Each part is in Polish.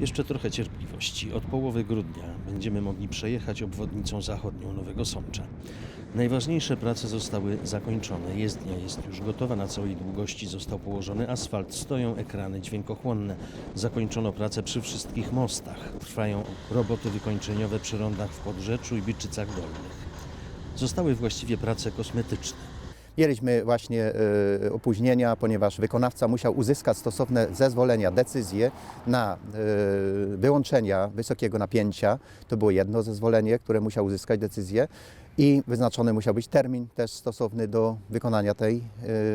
Jeszcze trochę cierpliwości. Od połowy grudnia będziemy mogli przejechać obwodnicą zachodnią Nowego Sącza. Najważniejsze prace zostały zakończone. Jezdnia jest już gotowa na całej długości. Został położony asfalt, stoją ekrany dźwiękochłonne. Zakończono pracę przy wszystkich mostach. Trwają roboty wykończeniowe przy rondach w Podrzeczu i Byczycach Dolnych. Zostały właściwie prace kosmetyczne. Mieliśmy właśnie e, opóźnienia, ponieważ wykonawca musiał uzyskać stosowne zezwolenia, decyzje na e, wyłączenia wysokiego napięcia. To było jedno zezwolenie, które musiał uzyskać decyzję i wyznaczony musiał być termin też stosowny do wykonania tej,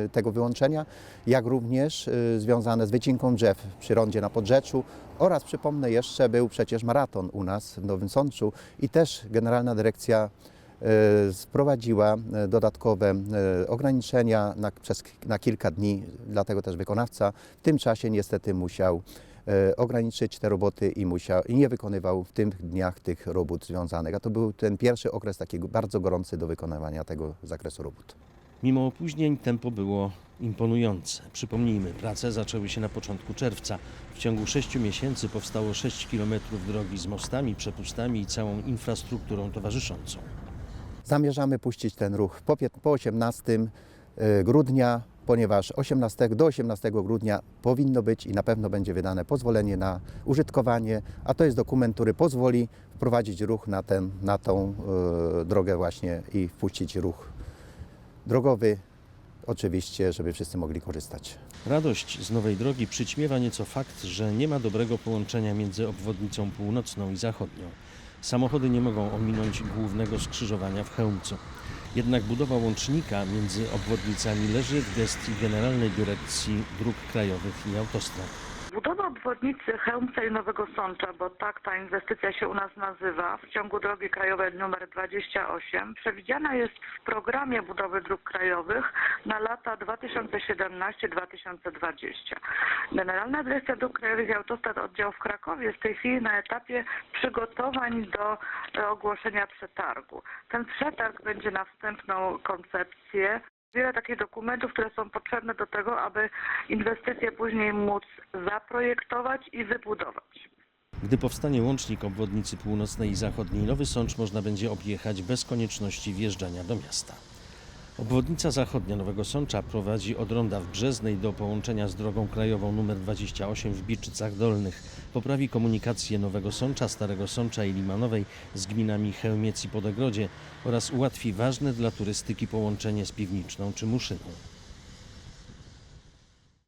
e, tego wyłączenia, jak również związane z wycinką drzew przy rondzie na Podrzeczu oraz przypomnę jeszcze był przecież maraton u nas w Nowym Sączu i też Generalna Dyrekcja e, sprowadziła e, dodatkowe e, ograniczenia na, przez, na kilka dni, dlatego też wykonawca w tym czasie niestety musiał e, ograniczyć te roboty i, musiał, i nie wykonywał w tych dniach tych robót związanych. A to był ten pierwszy okres taki bardzo gorący do wykonywania tego zakresu robót. Mimo opóźnień tempo było imponujące. Przypomnijmy, prace zaczęły się na początku czerwca. W ciągu sześciu miesięcy powstało 6 km drogi z mostami, przepustami i całą infrastrukturą towarzyszącą. Zamierzamy puścić ten ruch po, pięt- po 18 e, grudnia, ponieważ 18, do 18 grudnia powinno być i na pewno będzie wydane pozwolenie na użytkowanie, a to jest dokument, który pozwoli wprowadzić ruch na, ten, na tą e, drogę właśnie i wpuścić ruch drogowy, oczywiście, żeby wszyscy mogli korzystać. Radość z nowej drogi przyćmiewa nieco fakt, że nie ma dobrego połączenia między obwodnicą północną i zachodnią. Samochody nie mogą ominąć głównego skrzyżowania w Chełmcu. Jednak budowa łącznika między obwodnicami leży w gestii Generalnej Dyrekcji Dróg Krajowych i Autostrad. Budowa obwodnicy Chełmca i Nowego Sącza, bo tak ta inwestycja się u nas nazywa, w ciągu drogi krajowej nr 28 przewidziana jest w programie budowy dróg krajowych na lata 2017-2020. Generalna Dyrekcja Dróg Krajowych i Autostrad oddział w Krakowie jest w tej chwili na etapie przygotowań do e, ogłoszenia przetargu. Ten przetarg będzie na wstępną koncepcję wiele takich dokumentów, które są potrzebne do tego, aby inwestycje później móc zaprojektować i wybudować. Gdy powstanie łącznik obwodnicy północnej i zachodniej, Nowy Sącz można będzie objechać bez konieczności wjeżdżania do miasta. Obwodnica zachodnia Nowego Sącza prowadzi od ronda w Brzeznej do połączenia z drogą krajową nr 28 w Biczycach Dolnych. Poprawi komunikację Nowego Sącza, Starego Sącza i Limanowej z gminami Chełmiec i Podegrodzie oraz ułatwi ważne dla turystyki połączenie z Piwniczną czy Muszyną.